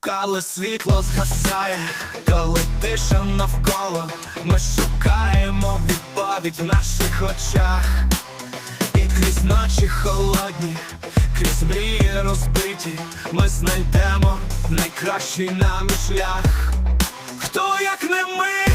Коли світло згасає, коли тиша навколо, ми шукаємо відповідь в наших очах, і крізь ночі холодні, крізь мрії розбиті, ми знайдемо найкращий нам шлях. Хто як не ми,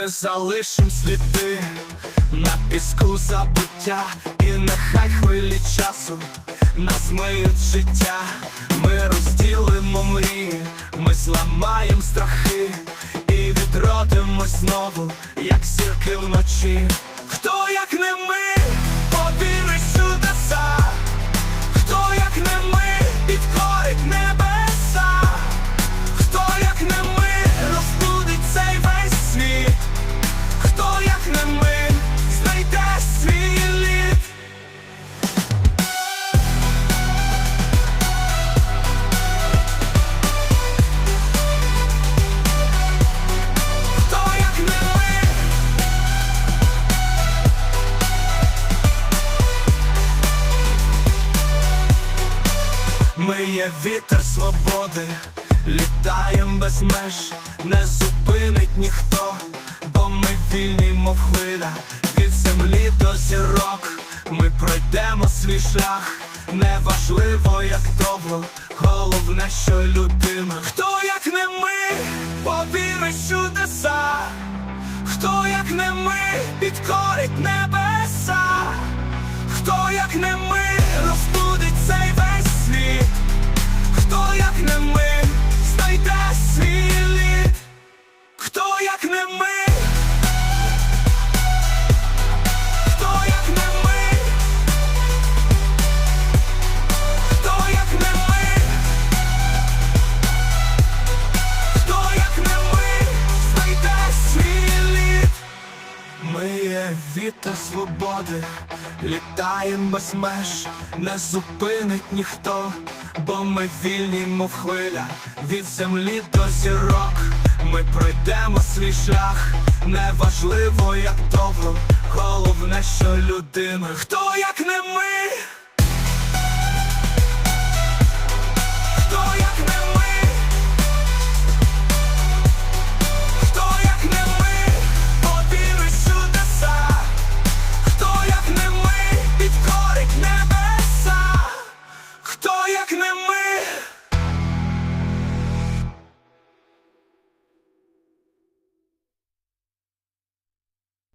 Ми залишим сліди на піску забуття, і нехай хвилі часу нас миють життя. Ми розділимо мрії, ми зламаємо страхи і відродимось знову, як зірки вночі. Ми є вітер свободи, літаєм без меж, не зупинить ніхто, бо ми вільні, мов хвиля, від землі до зірок. Ми пройдемо свій шлях, неважливо, як довго, головне, що людина. Хто як не ми, повірить чудеса, хто як не ми, підкорить небеса. Є свободи, літаєм без меж, не зупинить ніхто, бо ми вільні, мов хвиля, від землі до зірок. Ми пройдемо свій шлях, неважливо, як довго, головне, що людина, хто як не ми.